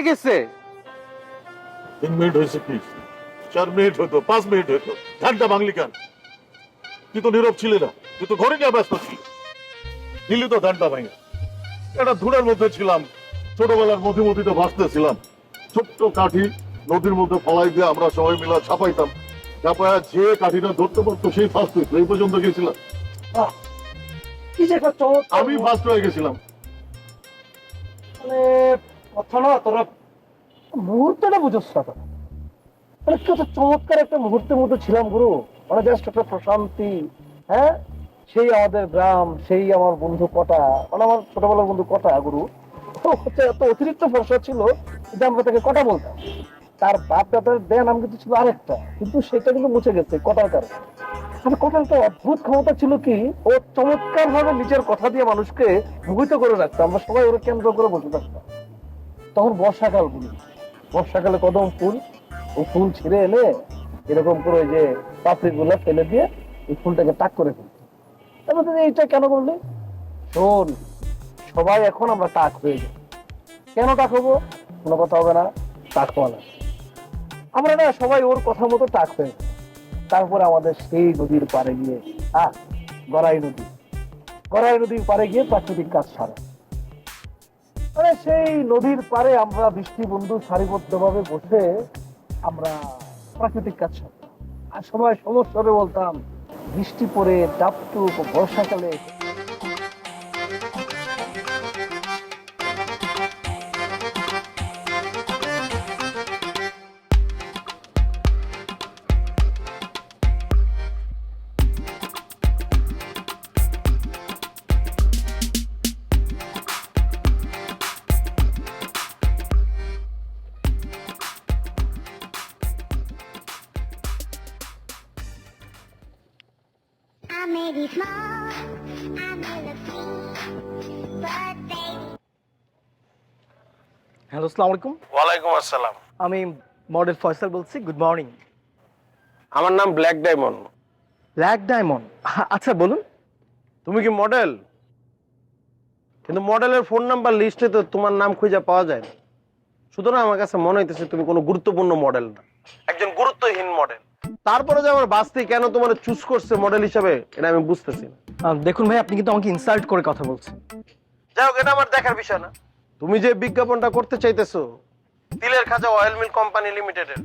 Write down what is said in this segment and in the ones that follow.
হয়ে গেছে। তিন মিনিট হয়েছে কি চার মিনিট হতো পাঁচ মিনিট হতো। ঘণ্টা বাংলি কান? তুই তো নীরব ছিলি না। তুই তো ঘরে নিয়ে ব্যস্ত ছিলি। দিল্লি তো ঘণ্টা ভাঙা। একটা ধুড়ের মধ্যে ছিলাম। ছোটবেলার মধ্যে ভাসতেছিলাম। ছোট্ট কাঠি নদীর মধ্যে ফলাই দিয়ে আমরা সবাই মিলে ছাপাইতাম। ছাপায়া যে কাঠিটা ধরতে পারতো সেই ফার্স্ট হইতো এই পর্যন্ত গেছিলাম। আমি ফার্স্ট হয়ে গেছিলাম। মানে কথা না তোরা মুহূর্তটা বুঝোস মানে কত চমৎকার একটা মুহূর্তের মধ্যে ছিলাম গুরু। মানে জাস্ট একটা প্রশান্তি হ্যাঁ? সেই আমাদের গ্রাম, সেই আমার বন্ধু কটা মানে আমার ছোটবেলার বন্ধু কটা গুরু। হচ্ছে এত অতিরিক্ত ভরসা ছিল যে আমরা তাকে কটা বলতাম। তার বাপ দাদার দেয় নাম কিন্তু ছিল আরেকটা, কিন্তু সেটা কিন্তু মুছে গেছে কটার কারণে। মানে কটার একটা অদ্ভুত ক্ষমতা ছিল কি, ও চমৎকার ভাবে নিজের কথা দিয়ে মানুষকে মোহিত করে রাখতো। আমরা সবাই ওরা কেন্দ্র করে বসে থাকতাম। তখন বর্ষাকাল বলি বর্ষাকালে কদম ফুল ও ফুল ছিঁড়ে এনে এরকম করে ওই যে পাপড়ি গুলা ফেলে দিয়ে এই ফুলটাকে টাক করে ফেলতো এইটা কেন করলি? শোন, সবাই এখন আমরা টাক হয়ে যাই। কেন টাক হব? কোনো কথা হবে না, টাক হওয়া না আমরা না সবাই ওর কথা মতো টাক হয়ে। তারপরে আমাদের সেই নদীর পাড়ে গিয়ে, আহ, গড়াই নদী। গড়াই নদীর পাড়ে গিয়ে প্রাকৃতিক কাজ সারা। মানে সেই নদীর পারে আমরা বৃষ্টি বন্ধু সারিবদ্ধ ভাবে বসে আমরা প্রাকৃতিক কাজ আর সবাই সমস্যারে বলতাম, বৃষ্টি পরে ডাবটুক বর্ষাকালে I may be small, I may look mean, but baby. Hello আসসালামু আলাইকুম ওয়ালাইকুম আসসালাম। আমি মডেল ফয়সাল বলছি গুড মর্নিং আমার নাম ব্ল্যাক ডায়মন্ড ব্ল্যাক ডায়মন্ড আচ্ছা বলুন। তুমি কি মডেল কিন্তু মডেলের ফোন নাম্বার লিস্টে তো তোমার নাম খুঁজে পাওয়া যায় না। সুতরাং আমার কাছে মনে হইতেছে তুমি কোনো গুরুত্বপূর্ণ মডেল না। একজন গুরুত্বহীন মডেল তারপরে যে আমার বাস্তি কেন তোমার চুজ করছে মডেল হিসাবে এটা আমি বুঝতেছি না। দেখুন ভাই আপনি কিন্তু আমাকে ইনসাল্ট করে কথা বলছেন। যাই হোক এটা আমার দেখার বিষয় না। তুমি যে বিজ্ঞাপনটা করতে চাইতেছো তিলের খাজা অয়েল মিল কোম্পানি লিমিটেডের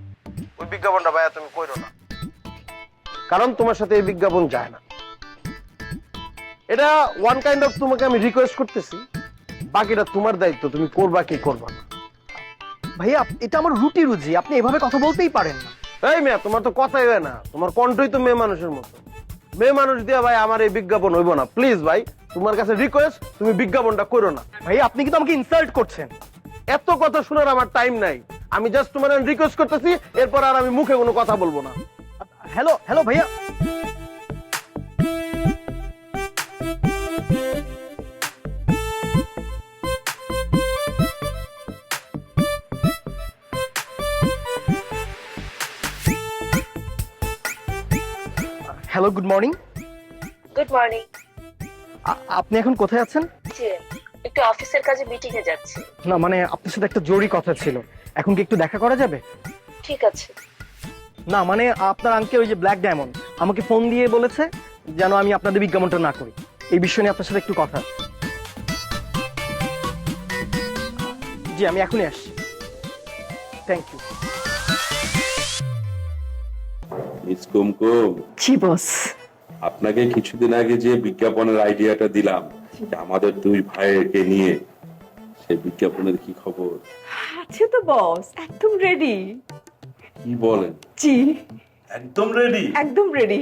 ওই বিজ্ঞাপনটা ভাইয়া তুমি করো না। কারণ তোমার সাথে এই বিজ্ঞাপন যায় না। এটা ওয়ান কাইন্ড অফ তোমাকে আমি রিকোয়েস্ট করতেছি বাকিটা তোমার দায়িত্ব তুমি করবা কি করবা না। ভাইয়া এটা আমার রুটি রুজি আপনি এভাবে কথা বলতেই পারেন না। এই মেয়া তোমার তো কথাই হয় না। তোমার কণ্ঠই তো মেয়ে মানুষের মতো। মেয়ে মানুষ দিয়া ভাই আমার এই বিজ্ঞাপন হইব না। প্লিজ ভাই তোমার কাছে রিকোয়েস্ট তুমি বিজ্ঞাপনটা করো না। ভাই আপনি কিন্তু আমাকে ইনসাল্ট করছেন। এত কথা শোনার আমার টাইম নাই। আমি জাস্ট তোমার রিকোয়েস্ট করতেছি এরপর আর আমি মুখে কোনো কথা বলব না। হ্যালো হ্যালো ভাইয়া। Hello good morning good morning আপনি এখন কোথায় আছেন? জি একটু অফিসের কাজে মিটিং এ যাচ্ছি। না মানে আপনার সাথে একটা জরুরি কথা ছিল। এখন কি একটু দেখা করা যাবে? ঠিক আছে। না মানে আপনার আঙ্কেল ওই যে ব্ল্যাক ডায়মন্ড আমাকে ফোন দিয়ে বলেছে যেন আমি আপনাদের বিজ্ঞাপনটা না করি। এই বিষয় নিয়ে আপনার সাথে একটু কথা। জি আমি এখনই আসছি। Thank you miss Kumkum ji boss. আপনাকে কিছুদিন আগে যে বিজ্ঞাপনের আইডিয়াটা দিলাম আমাদের দুই ভাইকে নিয়ে সেই বিজ্ঞাপনের কি খবর? আছে তো বস একদম রেডি কি বলেন? জি। একদম রেডি একদম রেডি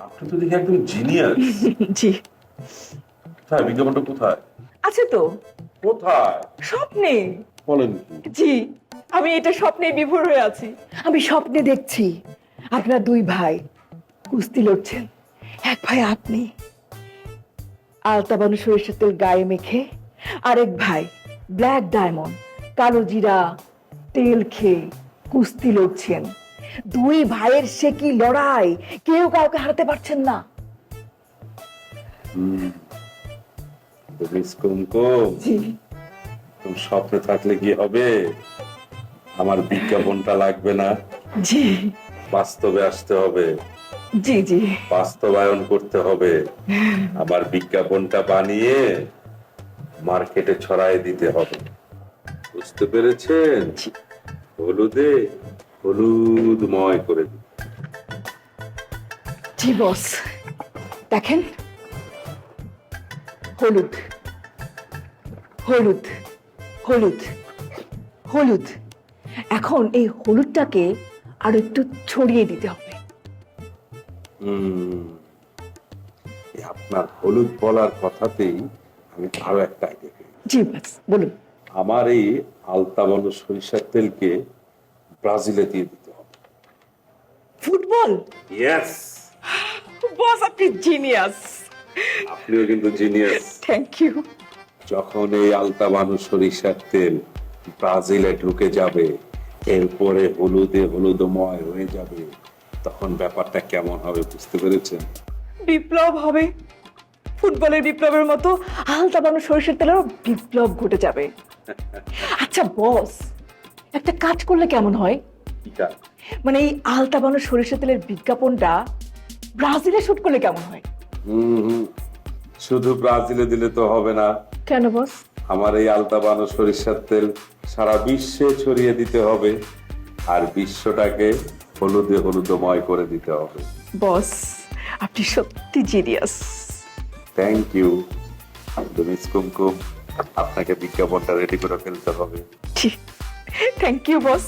আপনি তো দেখি একদম জিনিয়াস জি। কোথায় বিজ্ঞাপনটা কোথায়? আছে তো। কোথায়? স্বপ্নে। বলেন জি। আমি এটা স্বপ্নে বিভোর হয়ে আছি। আমি স্বপ্নে দেখছি। আপনার দুই ভাই কুস্তি লড়ছেন। এক ভাই আপনি আলতা বানু সরিষার তেল গায়ে মেখে আরেক ভাই ব্ল্যাক ডায়মন্ড কালো জিরা তেল খেয়ে কুস্তি লড়ছেন। দুই ভাইয়ের সে কি লড়াই? কেউ কাউকে হারাতে পারছেন না। তো জি। তুমি স্বপ্নে থাকলে কি হবে? আমার বিজ্ঞাপনটা লাগবে না। জি। বাস্তবে আসতে হবে। জি জি। বাস্তবায়ন করতে হবে। আমার বিজ্ঞাপনটা বানিয়ে মার্কেটে ছড়াই দিতে হবে। বুঝতে পেরেছেন? হলুদে হলুদময় করে দিন। জি বস। দেখেন। হলুদ। হলুদ। হলুদ। হলুদ। এখন এই হলুদটাকে আরও একটু ছড়িয়ে দিতে হবে। আপনার হলুদ বলার কথাতেই আমি আরও একটা আইডিয়া। জি বস বলুন। আমার এই আলতাবন সরিষার তেলকে ব্রাজিলে দিয়ে দিতে হবে। ফুটবল? ইয়েস বস আপনি জিনিয়াস আপনিও কিন্তু জিনিয়াস থ্যাংক ইউ যখন এই আলতাবানু সরিষার তেল ব্রাজিলে ঢুকে যাবে এরপরে হলুদে হলুদময় হয়ে যাবে তখন ব্যাপারটা কেমন হবে বুঝতে পেরেছেন? বিপ্লব হবে। ফুটবলের বিপ্লবের মতো আলতা বানো সরিষার তেলেরও বিপ্লব ঘটে যাবে। আচ্ছা বস একটা কাজ করলে কেমন হয়? মানে এই আলতা বানো সরিষা তেলের বিজ্ঞাপনটা ব্রাজিলে শুট করলে কেমন হয়? হুম হুম। শুধু ব্রাজিলে দিলে তো হবে না। কেন বস? আমার এই আলতাবানু সরিষার তেল সারা বিশ্বে ছড়িয়ে দিতে হবে আর বিশ্বটাকে হলুদে হলুদময় করে দিতে হবে। বস আপনি সত্যি genius thank you miss Kumkum আপনাকে বিজ্ঞাপনটা রেডি করে ফেলতে হবে। Thank you boss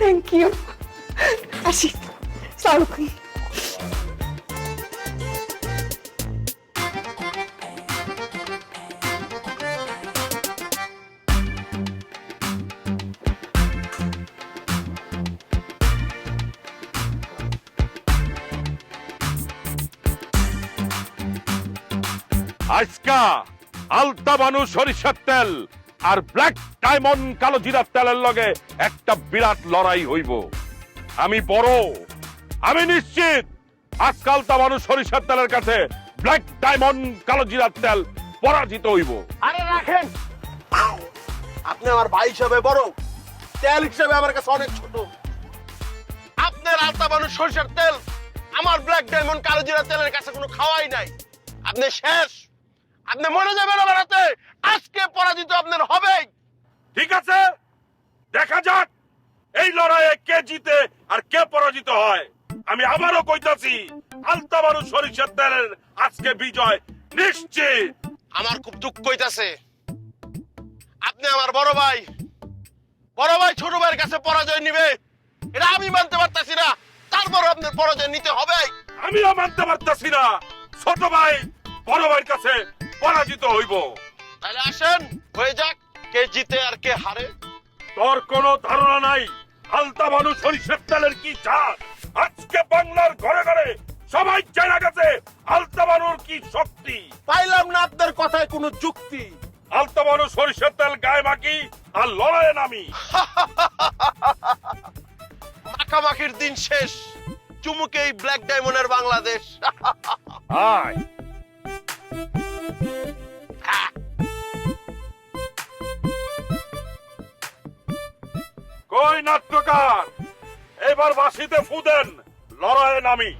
thank you আসি সালাম আজকা আলতা বানু সরিষার তেল আর ব্ল্যাক ডায়মন্ড কালো জিরার তেলের লগে একটা বিরাট লড়াই হইব। আমি বড়। আমি নিশ্চিত আজকাল তা মানুষ সরিষার তেলের কাছে ব্ল্যাক ডায়মন্ড কালো জিরার তেল পরাজিত হইব। আরে রাখেন। আপনি আমার ভাই হিসাবে বড়। তেল হিসাবে আমার কাছে অনেক ছোট। আপনার আলতা মানুষ সরিষার তেল আমার ব্ল্যাক ডায়মন্ড কালো জিরা তেলের কাছে কোনো খাওয়াই নাই। আপনি শেষ। আপনি মরে যাবেন আমার হাতে। আজকে পরাজিত আপনার হবেই। ঠিক আছে? দেখা যাক। এই লড়াইয়ে কে জিতে আর কে পরাজিত হয়। আমি আবারও কইতাছি আলতা মানুষ সরিষার তেলের আজকে বিজয় নিশ্চিত। আমার খুব দুঃখ হইতাছে। আপনি আমার বড় ভাই। বড় ভাই ছোট ভাইয়ের কাছে পরাজয় নিবে। এটা আমি মানতে পারতাছি না। তারপর আপনার পরাজয় নিতে হবে আমিও মানতে পারতাছি না। ছোট ভাই বড় ভাইয়ের কাছে পরাজিত হইব। তাহলে আসেন হয়ে যাক কে জিতে আর কে হারে। তোর কোনো ধারণা নাই আলতা মানুষ সরিষার তেলের কি চাষ আজকে বাংলার ঘরে ঘরে সবাই জানা গেছে আলতা মানুর কি শক্তি। পাইলাম না আপনার কথায় কোনো যুক্তি। আলতা মানুষ সরিষার তেল গায়ে মাখি আর লড়াইয়ে নামি। মাখামাখির দিন শেষ। চুমুকে এই ব্ল্যাক ডায়মন্ডের বাংলাদেশ। আয়। কই নাট্যকার? এবার বাসিতে ফুদেন লড়াইয়ে নামি।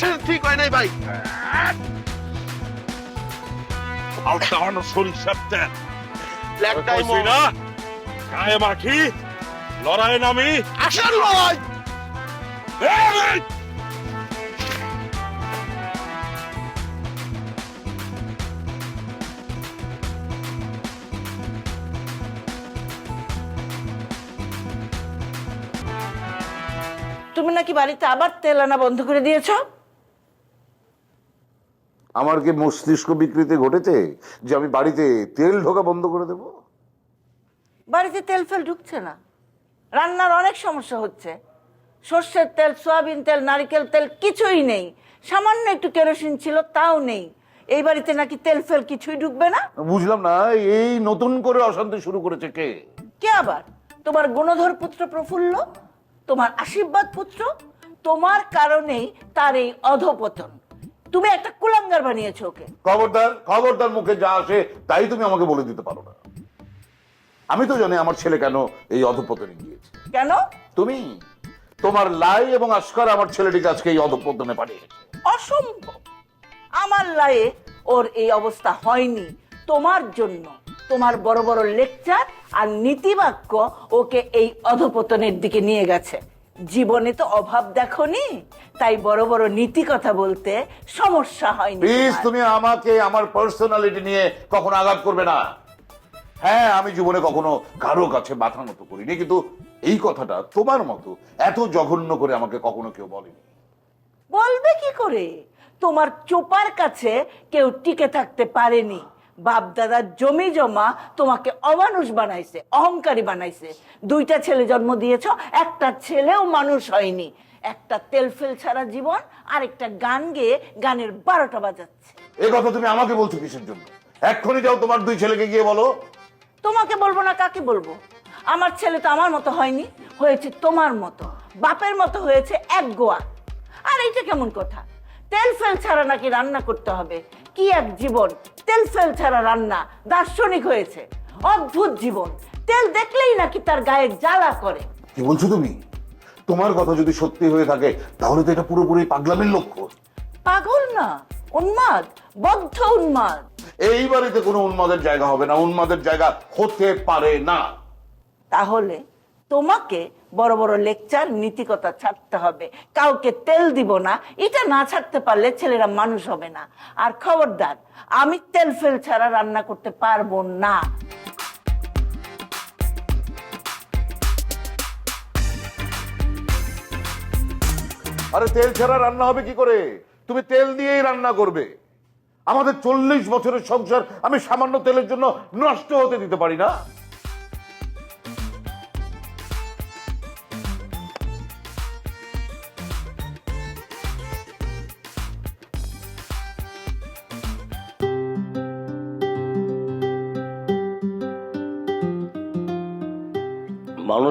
মাখাসের ঠিক হয় নাই ভাই। আলতা মানুষ সরিষার তেল ব্ল্যাক কইছি ডায়মন্ড না গায়ে মাখি লড়াইয়ে নামি আসল লড়াই এই! তুমি নাকি বাড়িতে আবার তেল আনা বন্ধ করে দিয়েছ? আমার কি মস্তিষ্ক বিকৃতি ঘটেছে যে আমি বাড়িতে তেল ঢোকা বন্ধ করে দেব? বাড়িতে তেল ফেল ঢুকছে না। রান্নার অনেক সমস্যা হচ্ছে। সর্ষের তেল সয়াবিন তেল নারকেল তেল কিছুই নেই। সামান্য একটু কেরোসিন ছিল তাও নেই। এই বাড়িতে নাকি তেল ফেল কিছুই ঢুকবে না? বুঝলাম না এই নতুন করে অশান্তি শুরু করেছে কে? কে আবার? তোমার গুণধর পুত্র প্রফুল্ল তোমার আশীর্বাদ পুত্র তোমার কারণেই তার এই অধপতন। তুমি একটা কুলাঙ্গার বানিয়েছো ওকে। খবরদার খবরদার মুখে যা আসে তাই তুমি আমাকে বলে দিতে পারো না। আমি তো জানি আমার ছেলে কেন এই অধপতনে গিয়েছে। কেন? তুমি তোমার লাই এবং আস্কার আমার ছেলেটিকে আজকে এই অধপতনে পাঠিয়েছে। অসম্ভব। আমার লায়ে ওর এই অবস্থা হয়নি। তোমার জন্য তোমার বড় বড় লেকচার আর নীতিবাক্য ওকে এই অধপতনের দিকে নিয়ে গেছে। জীবনে তো অভাব দেখনি তাই বড় বড় নীতি কথা বলতে সমস্যা হয়নি প্লিজ তুমি আমাকে আমার পার্সোনালিটি নিয়ে কখনো আঘাত করবে না। হ্যাঁ আমি জীবনে কখনো কারও কাছে মাথা নত করিনি কিন্তু এই কথাটা তোমার মতো এত জঘন্য করে আমাকে কখনো কেউ বলেনি। বলবে কি করে? তোমার চোপার কাছে কেউ টিকে থাকতে পারেনি। বাপ দাদার জমি জমা তোমাকে অমানুষ বানাইছে অহংকারী বানাইছে। দুইটা ছেলে জন্ম দিয়েছ একটা ছেলেও মানুষ হয়নি। একটা তেলফেল ছাড়া জীবন আর একটা গান গেয়ে গানের বারোটা বাজাচ্ছে। এই কথা তুমি আমাকে বলছো কিসের জন্য? এক্ষুনি যাও তোমার দুই ছেলেকে গিয়ে বলো। তোমাকে বলব না কাকে বলব? আমার ছেলে তো আমার মতো হয়নি হয়েছে তোমার মতো। বাপের মতো হয়েছে এক গোয়া। আর এইটা কেমন কথা? তেল ফেল ছাড়া নাকি রান্না করতে হবে। কি এক জীবন তেল ফেল ছাড়া রান্না দার্শনিক হয়েছে অদ্ভুত জীবন। তেল দেখলেই নাকি তার গায়ে জ্বালা করে। কি বলছো তুমি? তোমার কথা যদি সত্যি হয়ে থাকে তাহলে তো এটা পুরোপুরি পাগলামের লক্ষ্য। পাগল না উন্মাদ বদ্ধ উন্মাদ। এই বাড়িতে কোনো উন্মাদের জায়গা হবে না উন্মাদের জায়গা হতে পারে না। তাহলে তোমাকে বড় বড় লেকচার নীতিকতা ছাড়তে হবে। কাউকে তেল দিব না, এটা না ছাড়তে পারলে ছেলেরা মানুষ হবে না। আর খবরদার, আমি তেল ফেল ছাড়া রান্না করতে পারব না। আরে তেল ছাড়া রান্না হবে কি করে? তুমি তেল দিয়েই রান্না করবে। আমাদের চল্লিশ বছরের সংসার আমি সামান্য তেলের জন্য নষ্ট হতে দিতে পারি না?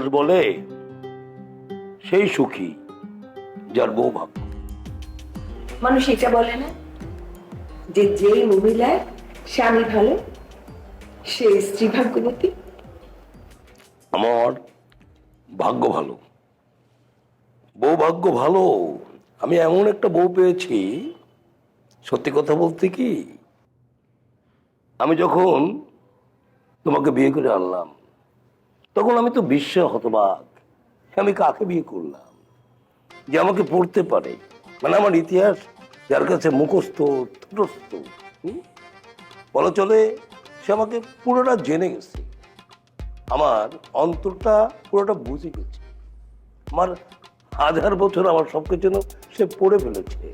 বলে সেই সুখী যার বউ ভাব। মানুষ এটা বলে না যে যেই মহিলার স্বামী ভালো সে স্ত্রী ভাগ্যবতী। আমার ভাগ্য ভালো। বউ ভাগ্য ভালো আমি এমন একটা বউ পেয়েছি সত্যি কথা বলতে কি আমি যখন তোমাকে বিয়ে করে আনলাম তখন আমি তো বিশ্ব হতবাক আমি কাকে বিয়ে করলাম? যে আমাকে পড়তে পারে। মানে আমার ইতিহাস, যার কাছে মুখস্থ ঠোঁটস্থ হুম? বলা চলে, সে আমাকে পুরোটা জেনে গেছে। আমার অন্তরটা পুরোটা বুঝে গেছে। আমার হাজার বছর, আমার সবকিছু যেন সে পড়ে ফেলেছে।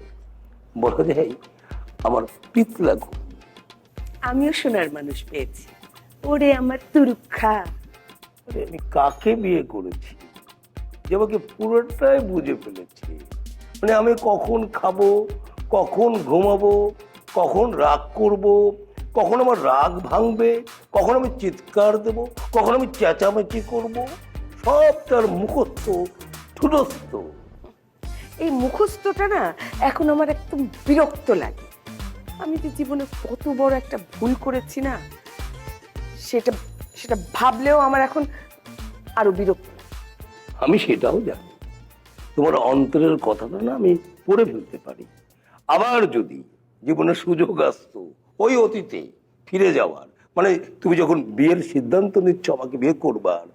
বলা যায়, আমার পিতলা আমিও সোনার মানুষ পেয়েছি। ওরে আমার তুরুক্ষা। আমি কাকে বিয়ে করেছি? যে আমাকে পুরোটাই বুঝে ফেলেছে। মানে আমি কখন খাব, কখন ঘুমাবো, কখন রাগ করব, কখন আমার রাগ ভাঙবে, কখন আমি চিৎকার দেব, কখন আমি চেঁচামেচি করব, সব তার মুখস্থ, ঠুনস্থ। এই মুখস্থটা না এখন আমার একদম বিরক্ত লাগে। আমি যে জীবনে কত বড় একটা ভুল করেছি না, সেটা সেটা ভাবলেও আমার এখন আরও বিরক্ত। আমি সেটাও জানি। তোমার অন্তরের কথাটা না আমি পড়ে ফেলতে পারি। আবার যদি জীবনে সুযোগ আসতো ওই অতীতে ফিরে যাওয়ার মানে তুমি যখন বিয়ের সিদ্ধান্ত নিচ্ছ আমাকে বিয়ে করবার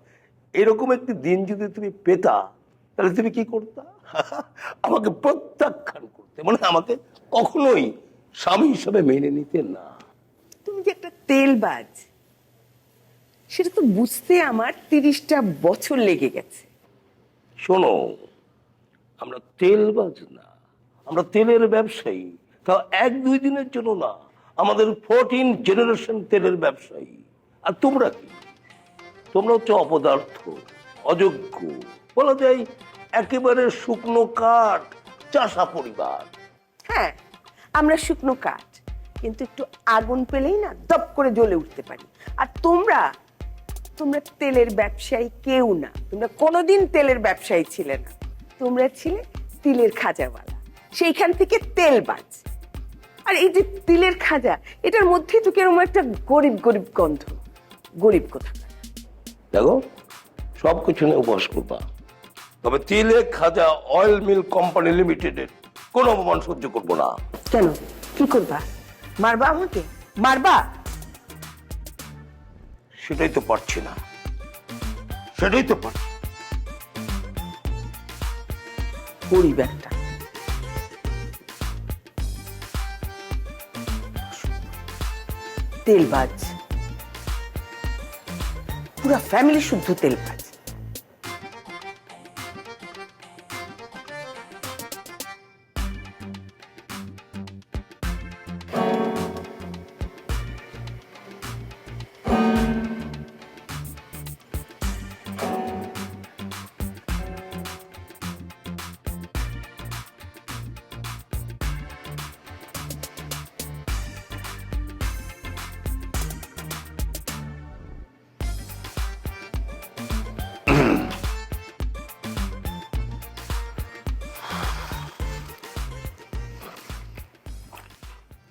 এরকম একটি দিন যদি তুমি পেতা তাহলে তুমি কি করতা? আমাকে প্রত্যাখ্যান করতে। মানে আমাকে কখনোই স্বামী হিসাবে মেনে নিতে না। তুমি যে একটা তেলবাজ সেটা তো বুঝতে আমার তিরিশটা বছর লেগে গেছে। শোনো আমরা তেল তেলবাজ না আমরা তেলের ব্যবসায়ী তাও এক দুই দিনের জন্য না আমাদের ফোরটিন জেনারেশন তেলের ব্যবসায়ী। আর তোমরা কি? তোমরা হচ্ছে অপদার্থ অযোগ্য বলা যায় একেবারে শুকনো কাঠ চাষা পরিবার। হ্যাঁ আমরা শুকনো কাঠ কিন্তু একটু আগুন পেলেই না দপ করে জ্বলে উঠতে পারি। আর তোমরা তোমরা তেলের ব্যবসায়ী কেউ না। তোমরা কোনোদিন তেলের ব্যবসায়ী ছিলে না। তোমরা ছিলে তিলের খাজাওয়ালা। সেইখান থেকে তেল বাজ। আর এই যে তিলের খাজা এটার মধ্যে তো কেরকম একটা গরিব গরিব গন্ধ। গরিব কোথা দেখো সব কিছু নিয়ে উপস্কতা তবে তিলে খাজা অয়েল মিল কোম্পানি লিমিটেডের কোনো অপমান সহ্য করব না। কেন? কি করবা? মারবা আমাকে? মারবা? সেটাই তো পারছি না। সেটাই তো পারছি। গরিব একটা তেলবাজ পুরা ফ্যামিলি শুদ্ধ তেল তেলবাজ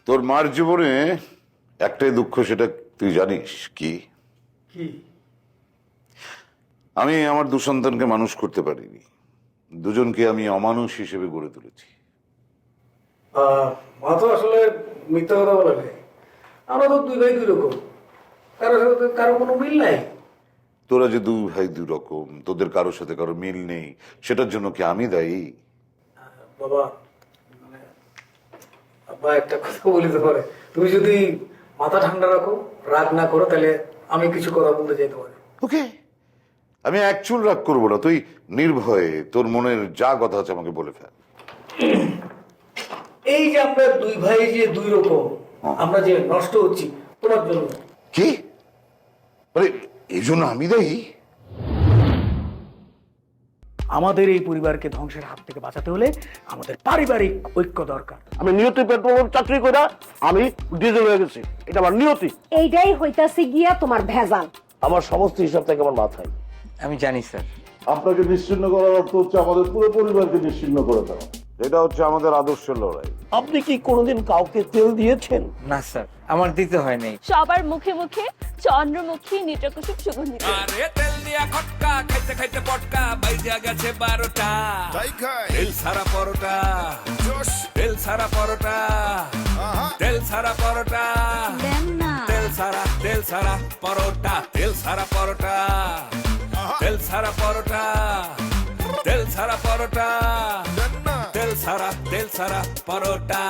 তোর মার জীবনে একটাই দুঃখ সেটা তুই জানিস কি? আমি আমার দু সন্তানকে মানুষ করতে পারিনি। দুজনকে আমি অমানুষ হিসেবে গড়ে তুলেছি। মা তো আসলে মিথ্যা কথা বলে নেই। আমরা তো দুই ভাই দুই রকম। কারোর সাথে কারও কোনো মিল নাই। তোরা যে দুই ভাই দুই রকম তোদের কারোর সাথে কারও মিল নেই সেটার জন্য কি আমি দায়ী? বাবা আব্বা একটা কথা বলি তো পারে তুমি যদি মাথা ঠান্ডা রাখো রাগ না করো তাহলে আমি কিছু কথা বলতে চাইতে পারি ওকে? আমি অ্যাকচুয়াল রাগ করব না তুই নির্ভয়ে তোর মনের যা কথা আছে আমাকে বলে ফেল। এই যে আমরা দুই ভাই যে দুই রকম আমরা যে নষ্ট হচ্ছি তোমার জন্য। কি? মানে এই জন্য আমি দায়ী? আমাদের এই পরিবারকে ধ্বংসের হাত থেকে বাঁচাতে হলে আমাদের পারিবারিক ঐক্য দরকার। আমি নিয়তি পেট্রোল চাকরি করে আমি ডিজেল হয়ে গেছি। এটা আমার নিয়তি। এইটাই হইতাছে গিয়া তোমার ভেজাল। আমার সমস্ত হিসাব থেকে আমার মাথায়। আমি জানি স্যার। আপনাকে নিশ্চিন্ন করার অর্থ হচ্ছে আমাদের পুরো পরিবারকে নিশ্চিন্ন করে দেওয়া। এটা হচ্ছে আমাদের আদর্শের লড়াই। আপনি কি কোনোদিন কাউকে তেল দিয়েছেন? না স্যার। আমার দিতে হয় নাই। সবার মুখে মুখে চন্দ্রমুখী নিটকুসুম সুগন্ধি। আরে তেল দিয়া খটকা খাইতে খাইতে পটকা বাইজা গেছে বারোটা। তাই খাই। তেল সারা পরোটা। জোশ। তেল সারা পরোটা। আহা। তেল সারা পরোটা। তেল সারা তেল সারা পরোটা। তেল সারা পরোটা। তেল সারা পরোটা। তেল সারা পরোটা। সারা তেল সারা পরোটা।